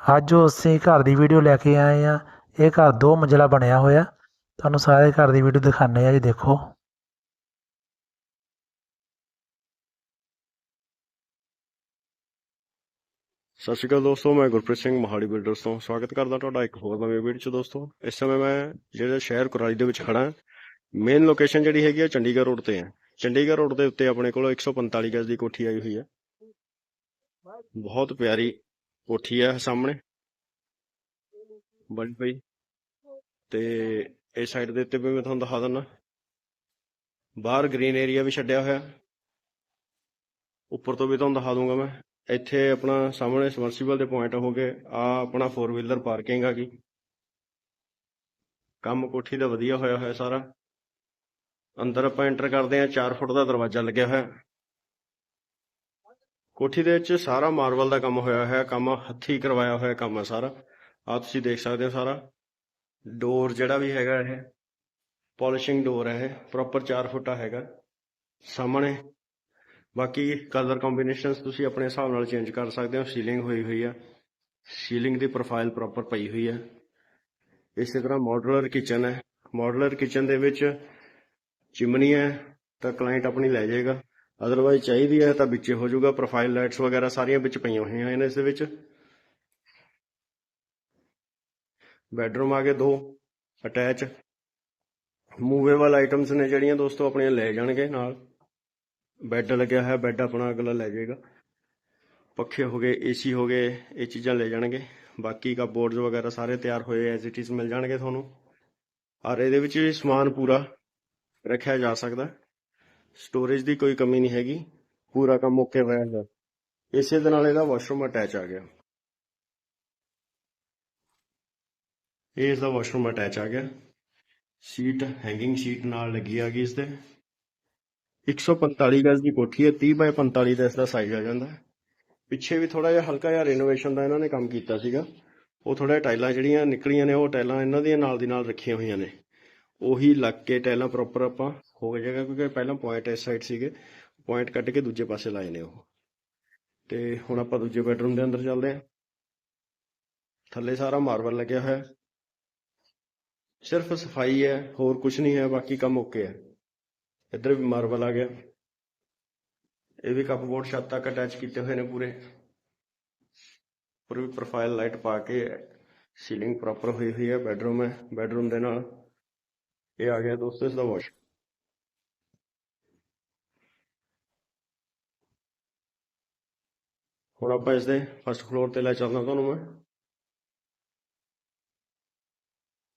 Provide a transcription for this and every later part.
ਅੱਜ ਅਸੀਂ ਘਰ ਦੀ ਵੀਡੀਓ ਲੈ ਕੇ ਆਏ ਆ ਇਹ ਘਰ ਦੋ ਮੰਜ਼ਲਾ ਬਣਿਆ ਹੋਇਆ। ਤੁਹਾਨੂੰ ਸਾਰੇ ਘਰ ਦੀ ਵੀਡੀਓ ਦਿਖਾਣੇ ਆ ਜੀ, ਦੇਖੋ। ਸਤਿ ਸ਼੍ਰੀ ਅਕਾਲ ਦੋਸਤੋ, ਮੈਂ ਗੁਰਪ੍ਰੀਤ ਸਿੰਘ ਮੋਹਾਲੀ ਬਿਲਡਰਸ ਤੋਂ ਸਵਾਗਤ ਕਰਦਾ ਤੁਹਾਡਾ ਇੱਕ ਹੋਰ ਨਵੀਂ ਵੀਡੀਓ 'ਚ ਦੋਸਤੋ। ਇਸ ਸਮੇਂ ਮੈਂ ਜਿਹੜੇ ਸ਼ਹਿਰ ਕੁਰਾਲੀ ਦੇ ਵਿੱਚ ਖੜਾ ਮੇਨ ਲੋਕੇਸ਼ਨ ਜਿਹੜੀ ਹੈਗੀ ਆ ਚੰਡੀਗੜ੍ਹ ਰੋਡ ਤੇ ਹੈ। ਚੰਡੀਗੜ੍ਹ ਰੋਡ ਦੇ ਉੱਤੇ ਆਪਣੇ ਕੋਲ 145 ਗਜ਼ ਦੀ ਕੋਠੀ ਆਈ ਹੋਈ ਹੈ। ਬਹੁਤ ਪਿਆਰੀ ਕੋਠੀ ਹੈ ਸਾਹਮਣੇ। ਬੜੀ ਪਈ। ਤੇ ਇਸ ਸਾਈਡ ਦੇ ਉੱਤੇ ਵੀ ਮੈਂ ਤੁਹਾਨੂੰ ਦਿਖਾ ਦਿੰਦਾ। ਬਾਹਰ ਗ੍ਰੀਨ ਏਰੀਆ ਵੀ ਛੱਡਿਆ ਹੋਇਆ। ਉੱਪਰ ਤੋਂ ਵੀ ਤੁਹਾਨੂੰ ਦਿਖਾ ਦੂੰਗਾ ਮੈਂ। ਇੱਥੇ ਆਪਣਾ ਸਾਹਮਣੇ ਸਮਰਸੀਬਲ ਦੇ ਪੁਆਇੰਟ ਹੋ ਗਏ। ਆ ਆਪਣਾ 4 ਵੀਲਰ ਪਾਰਕਿੰਗ ਆ ਗਈ ਕੰਮ ਕੋਠੀ ਦਾ ਵਧੀਆ ਹੋਇਆ ਹੋਇਆ ਸਾਰਾ। ਅੰਦਰ ਆਪਾਂ ਐਂਟਰ ਕਰਦੇ ਆ 4 ਫੁੱਟ ਦਾ ਦਰਵਾਜ਼ਾ ਲੱਗਿਆ ਹੋਇਆ। ਕੋਠੀ ਦੇ ਵਿੱਚ ਸਾਰਾ ਮਾਰਬਲ ਦਾ ਕੰਮ ਹੋਇਆ ਹੋਇਆ, ਕੰਮ ਹੱਥੀ ਕਰਵਾਇਆ ਹੋਇਆ ਕੰਮ ਹੈ ਸਾਰਾ। ਆ ਤੁਸੀਂ ਦੇਖ ਸਕਦੇ ਹੋ ਸਾਰਾ। ਡੋਰ ਜਿਹੜਾ ਵੀ ਹੈਗਾ ਇਹ ਪਾਲਿਸ਼ਿੰਗ ਡੋਰ ਹੈ ਇਹ ਪ੍ਰੋਪਰ 4 ਫੁੱਟਾ ਹੈਗਾ ਸਾਹਮਣੇ। ਬਾਕੀ ਕਲਰ ਕੰਬੀਨੇਸ਼ਨਸ ਤੁਸੀਂ ਆਪਣੇ ਹਿਸਾਬ ਨਾਲ ਚੇਂਜ ਕਰ ਸਕਦੇ ਹੋ। ਸੀਲਿੰਗ ਹੋਈ ਹੋਈ ਆ। ਸੀਲਿੰਗ ਦੀ ਪ੍ਰੋਫਾਈਲ ਪ੍ਰੋਪਰ ਪਈ ਹੋਈ ਹੈ ਇਸੇ ਤਰ੍ਹਾਂ ਮਾਡੂਲਰ ਕਿਚਨ ਹੈ ਮਾਡੂਲਰ ਕਿਚਨ ਦੇ ਵਿੱਚ ਚਿਮਨੀ ਹੈ ਤਾਂ ਕਲਾਇੰਟ ਆਪਣੀ ਲੈ ਜਾਏਗਾ। ਅਦਰਵਾਈਜ਼ ਚਾਹੀਦੀ ਹੈ ਤਾਂ ਵਿੱਚੇ ਹੋ ਜਾਊਗਾ ਪ੍ਰੋਫਾਈਲ ਲਾਈਟਸ ਵਗੈਰਾ ਸਾਰੀਆਂ ਵਿੱਚ ਪਈਆਂ ਹੋਈਆਂ ਨੇ ਇਸ ਦੇ ਵਿੱਚ। ਬੈਡਰੂਮ ਆ ਗਏ ਦੋ ਅਟੈਚ ਮੂਵੇਬਲ ਆਈਟਮਸ ਨੇ ਜਿਹੜੀਆਂ ਦੋਸਤੋ ਆਪਣੀਆਂ ਲੈ ਜਾਣਗੇ ਨਾਲ। ਬੈੱਡ ਲੱਗਿਆ ਹੋਇਆ ਬੈੱਡ ਆਪਣਾ ਅਗਲਾ ਲੈ ਜਾਏਗਾ। ਪੱਖੇ ਹੋ ਗਏ ਏਸੀ ਹੋ ਗਏ, ਇਹ ਚੀਜ਼ਾਂ ਲੈ ਜਾਣਗੇ। ਬਾਕੀ ਕਪਬੋਰਡਸ ਵਗੈਰਾ ਸਾਰੇ ਤਿਆਰ ਹੋਏ ਐਜ਼ ਇਟ ਇਜ਼ ਮਿਲ ਜਾਣਗੇ ਤੁਹਾਨੂੰ। ਔਰ ਇਹਦੇ ਵਿੱਚ ਵੀ ਸਮਾਨ ਪੂਰਾ ਰੱਖਿਆ ਜਾ ਸਕਦਾ। ਸਟੋਰੇਜ ਦੀ ਕੋਈ ਕਮੀ ਨਹੀਂ ਹੈਗੀ। ਪੂਰਾ ਕੰਮ ਓਕੇ ਹੋਇਆ ਹੈ ਇਸੇ ਦੇ ਨਾਲ ਇਹਦਾ ਵਾਸ਼ਰੂਮ ਅਟੈਚ ਆ ਗਿਆ। ਇਹ ਇਸ ਦਾ ਵਾਸ਼ਰੂਮ ਅਟੈਚ ਆ ਗਿਆ। ਸੀਟ ਹੈਂਗਿੰਗ ਸੀਟ ਨਾਲ ਲੱਗੀ ਆ ਗਈ ਇਸ ਦੇ 145 ਗਜ਼ ਦੀ ਕੋਠੀ ਹੈ। 30 ਬਾਈ 45 ਦਾ ਇਸ ਦਾ ਸਾਈਜ਼ ਆ ਜਾਂਦਾ। ਪਿੱਛੇ ਵੀ ਥੋੜਾ ਜਿਹਾ ਹਲਕਾ ਜਿਹਾ ਰੈਨੋਵੇਸ਼ਨ ਦਾ ਇਹਨਾਂ ਨੇ ਕੰਮ ਕੀਤਾ ਸੀਗਾ। ਉਹ ਥੋੜਾ ਟਾਈਲਾਂ ਜਿਹੜੀਆਂ ਨਿਕਲੀਆਂ ਨੇ, ਉਹ ਟਾਈਲਾਂ ਇਹਨਾਂ ਦੀਆਂ ਨਾਲ ਦੀ ਨਾਲ ਰੱਖੀਆਂ ਹੋਈਆਂ ਨੇ। ਉਹੀ ਲੱਗ ਕੇ ਟਾਈਲਾਂ ਪ੍ਰੋਪਰ ਆਪਾਂ ਹੋ ਜਾਏਗਾ ਕਿਉਂਕਿ ਪਹਿਲਾਂ ਪੁਆਇੰਟ ਇਸ ਸਾਈਡ ਸੀਗੇ ਪੁਆਇੰਟ ਕੱਢ ਕੇ ਦੂਜੇ ਪਾਸੇ ਲਾਏ ਨੇ ਉਹ ਤੇ ਹੁਣ ਆਪਾਂ ਦੂਜੇ ਬੈਡਰੂਮ ਦੇ ਅੰਦਰ ਚੱਲਦੇ ਹਾਂ ਥੱਲੇ ਸਾਰਾ ਮਾਰਬਲ ਲੱਗਿਆ ਹੋਇਆ ਹੈ। ਸਿਰਫ ਸਫ਼ਾਈ ਹੈ ਹੋਰ ਕੁਝ ਨਹੀਂ ਹੈ ਬਾਕੀ ਕੰਮ ਓਕੇ ਹੈ ਇੱਧਰ ਵੀ ਮਾਰਬਲ ਆ ਗਿਆ ਇਹ ਵੀ ਕੱਪਬੋਰਡ ਛੱਤ ਤੱਕ ਅਟੈਚ ਕੀਤੇ ਹੋਏ ਨੇ ਪੂਰੇ ਪੂਰੀ ਪ੍ਰੋਫਾਈਲ ਲਾਈਟ ਪਾ ਕੇ ਸੀਲਿੰਗ ਪ੍ਰੋਪਰ ਹੋਈ ਹੋਈ ਹੈ ਬੈਡਰੂਮ ਹੈ ਬੈਡਰੂਮ ਦੇ ਨਾਲ ਇਹ ਆ ਗਿਆ ਦੋਸਤੋ ਇਸ ਦਾ ਵਾਸ਼ ਹੁਣ ਆਪਾਂ ਇਸ ਦੇ ਫਸਟ ਫਲੋਰ ਤੇ ਲੈ ਚੱਲਦਾ ਤੁਹਾਨੂੰ ਮੈਂ।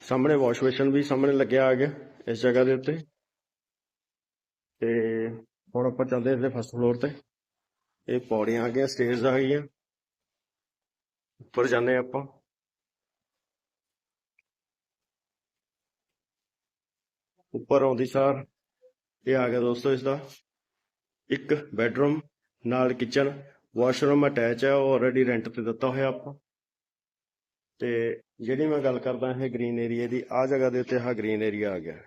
ਸਾਹਮਣੇ ਵਾਸ਼ ਬੇਸ਼ਨ ਵੀ ਸਾਹਮਣੇ ਲੱਗਿਆ ਆ ਗਿਆ ਇਸ ਜਗ੍ਹਾ ਦੇ ਉੱਤੇ। ਤੇ ਹੁਣ ਆਪਾਂ ਚੱਲਦੇ ਹਾਂ ਫਸਟ ਫਲੋਰ ਤੇ। ਇਹ ਪੌੜੀਆਂ ਆ ਗਈਆਂ ਸਟੇਅਰਸ ਆ ਗਈਆਂ। ਉੱਪਰ ਜਾਂਦੇ ਹਾਂ ਆਪਾਂ। ਉੱਪਰ ਆਉਂਦੀ ਸਾਰ, ਇਹ ਆ ਗਿਆ ਦੋਸਤੋ ਇਸ ਦਾ ਇੱਕ ਬੈਡਰੂਮ ਨਾਲ ਕਿਚਨ ਵਾਸ਼ਰੂਮ ਅਟੈਚ ਹੈ ਉਹ ਆਲਰੇਡੀ ਰੈਂਟ ਤੇ ਦਿੱਤਾ ਹੋਇਆ ਆਪਾਂ। ਤੇ ਜਿਹੜੀ ਮੈਂ ਗੱਲ ਕਰਦਾ ਇਹ ਗ੍ਰੀਨ ਏਰੀਆ ਦੀ ਆ ਜਗ੍ਹਾ ਦੇ ਉੱਤੇ ਆਹ ਗ੍ਰੀਨ ਏਰੀਆ ਆ ਗਿਆ।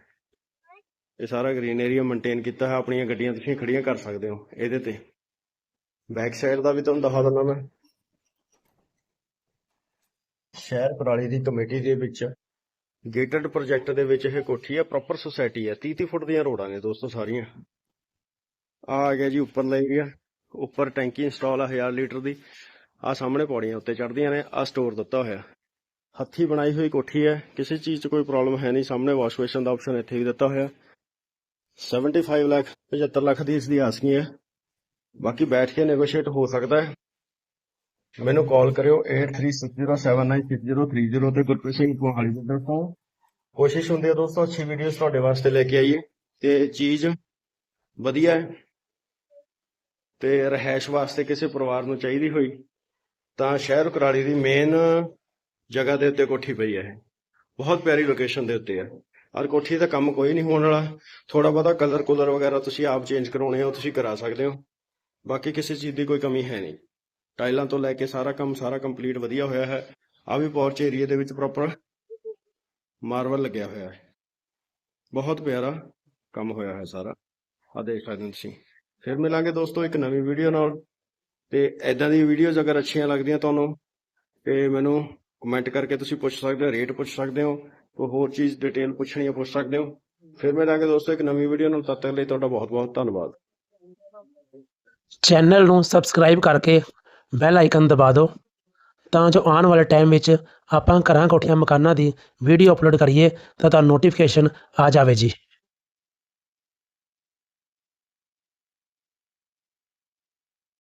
ਇਹ ਸਾਰਾ ਗ੍ਰੀਨ ਏਰੀਆ ਮੇਨਟੇਨ ਕੀਤਾ ਹੈ ਆਪਣੀਆਂ ਗੱਡੀਆਂ ਤੁਸੀਂ ਖੜੀਆਂ ਕਰ ਸਕਦੇ ਹੋ ਇਹਦੇ ਤੇ। ਬੈਕ ਸਾਈਡ ਦਾ ਵੀ ਤੁਹਾਨੂੰ ਦਿਖਾ ਦਿੰਦਾ ਮੈਂ। ਸ਼ਹਿਰ ਕੁਰਾਲੀ ਦੀ ਕਮੇਟੀ ਦੇ ਵਿੱਚ ਗੇਟਡ ਪ੍ਰੋਜੈਕਟ ਦੇ ਵਿੱਚ ਇਹ ਕੋਠੀ ਹੈ ਪ੍ਰੋਪਰ ਸੁਸਾਇਟੀ ਹੈ 30 30 ਫੁੱਟ ਦੀਆਂ ਰੋਡਾਂ ਨੇ ਦੋਸਤੋ ਸਾਰੀਆਂ। ਆ ਆ ਗਿਆ ਜੀ ਉੱਪਰਲਾ ਏਰੀਆ ਉੱਪਰ ਟੈਂਕੀ ਇੰਸਟਾਲ ਆ 1000 ਲੀਟਰ ਦੀ। ਆ ਸਾਹਮਣੇ ਪੌੜੀਆਂ ਉੱਤੇ ਚੜ੍ਹਦੀਆਂ ਨੇ ਆ ਸਟੋਰ ਦਿੱਤਾ ਹੋਇਆ। ਹੱਥੀ ਬਣਾਈ ਹੋਈ ਕੋਠੀ ਹੈ, ਕਿਸੇ ਚੀਜ਼ 'ਚ ਕੋਈ ਪ੍ਰੋਬਲਮ ਹੈ ਨਹੀਂ। ਸਾਹਮਣੇ ਵਾਸ਼ ਬੇਸ਼ਨ ਦਾ ਆਪਸ਼ਨ ਇੱਥੇ ਵੀ ਦਿੱਤਾ ਹੋਇਆ। 75 ਲੱਖ 75 ਲੱਖ ਦੀ ਇਸ ਦੀ ਆਸਕੀ ਹੈ। ਬਾਕੀ ਬੈਠ ਕੇ ਨੈਗੋਸ਼ੀਏਟ ਹੋ ਸਕਦਾ ਹੈ। ਮੈਨੂੰ ਕਾਲ ਕਰਿਓ 8360796030 ਤੇ ਗੁਰਪ੍ਰੀਤ ਸਿੰਘ ਮੋਹਾਲੀ ਦੇ ਤੋਂ ਕੋਸ਼ਿਸ਼ ਹੁੰਦੀ ਹੈ ਦੋਸਤੋ, ਅੱਛੀ ਵੀਡੀਓਜ਼ ਤੁਹਾਡੇ ਵਾਸਤੇ ਲੈ ਕੇ ਆਈਏ। ਤੇ ਚੀਜ਼ ਵਧੀਆ ਹੈ। ਤੇ ਰਹਿائش ਵਾਸਤੇ ਕਿਸੇ ਪਰਿਵਾਰ ਨੂੰ ਚਾਹੀਦੀ ਹੋਈ, ਤਾਂ ਸ਼ਹਿਰ ਕੁਰਾਲੀ ਦੀ ਮੇਨ ਜਗ੍ਹਾ ਦੇ ਉੱਤੇ ਕੋਠੀ ਪਈ ਹੈ ਬਹੁਤ ਪਿਆਰੀ ਲੋਕੇਸ਼ਨ ਦੇ ਉੱਤੇ ਹੈ ਔਰ ਕੋਠੀ ਦਾ ਕੰਮ ਕੋਈ ਨਹੀਂ ਹੋਣ ਵਾਲਾ। ਥੋੜਾ ਬਹੁਤਾ ਕਲਰ ਕੁਲਰ ਵਗੈਰਾ ਤੁਸੀਂ ਆਪ ਚੇਂਜ ਕਰਾਉਣੇ ਹੋ, ਤੁਸੀਂ ਕਰਾ ਸਕਦੇ ਹੋ। ਬਾਕੀ ਕਿਸੇ ਚੀਜ਼ ਦੀ ਕੋਈ ਕਮੀ ਹੈ ਨਹੀਂ। ਟਾਈਲਾਂ ਤੋਂ ਲੈ ਕੇ ਸਾਰਾ ਕੰਮ, ਸਾਰਾ ਕੰਪਲੀਟ ਵਧੀਆ ਹੋਇਆ ਹੈ। ਆ ਵੀ ਪੋਰਚ ਏਰੀਆ ਦੇ ਵਿੱਚ ਪ੍ਰੋਪਰ ਮਾਰਵਲ ਲੱਗਿਆ ਹੋਇਆ ਹੈ। ਬਹੁਤ ਪਿਆਰਾ ਕੰਮ ਹੋਇਆ ਹੈ ਸਾਰਾ। ਆ ਦੇਖ ਸਕਦੇ ਤੁਸੀਂ। ਫਿਰ ਮਿਲਾਂਗੇ ਦੋਸਤੋ ਇੱਕ ਨਵੀਂ ਵੀਡੀਓ ਨਾਲ। ਤੇ ਐਦਾਂ ਦੀ ਵੀਡੀਓਜ਼ ਅਗਰ ਅੱਛੀਆਂ ਲੱਗਦੀਆਂ ਤੁਹਾਨੂੰ, ਤੇ ਮੈਨੂੰ ਕਮੈਂਟ ਕਰਕੇ ਤੁਸੀਂ ਪੁੱਛ ਸਕਦੇ ਹੋ ਰੇਟ ਪੁੱਛ ਸਕਦੇ ਹੋ, ਕੋਈ ਹੋਰ ਚੀਜ਼ ਡਿਟੇਲ ਪੁੱਛਣੀ ਹੈ ਪੁੱਛ ਸਕਦੇ ਹੋ। ਫਿਰ ਮਿਲਾਂਗੇ ਦੋਸਤੋ ਇੱਕ ਨਵੀਂ ਵੀਡੀਓ ਨਾਲ। ਤਦ ਤੱਕ ਲਈ ਤੁਹਾਡਾ ਬਹੁਤ ਬਹੁਤ ਧੰਨਵਾਦ। ਚੈਨਲ ਨੂੰ ਸਬਸਕ੍ਰਾਈਬ ਕਰਕੇ ਬੈਲ ਆਈਕਨ ਦਬਾ ਦਿਓ, ਤਾਂ ਜੋ ਆਉਣ ਵਾਲੇ ਟਾਈਮ ਵਿੱਚ ਆਪਾਂ ਘਰਾਂ ਕੋਠੀਆਂ ਮਕਾਨਾਂ ਦੀ ਵੀਡੀਓ ਅਪਲੋਡ ਕਰੀਏ, ਤਾਂ ਤੁਹਾਨੂੰ ਨੋਟੀਫਿਕੇਸ਼ਨ ਆ ਜਾਵੇ ਜੀ।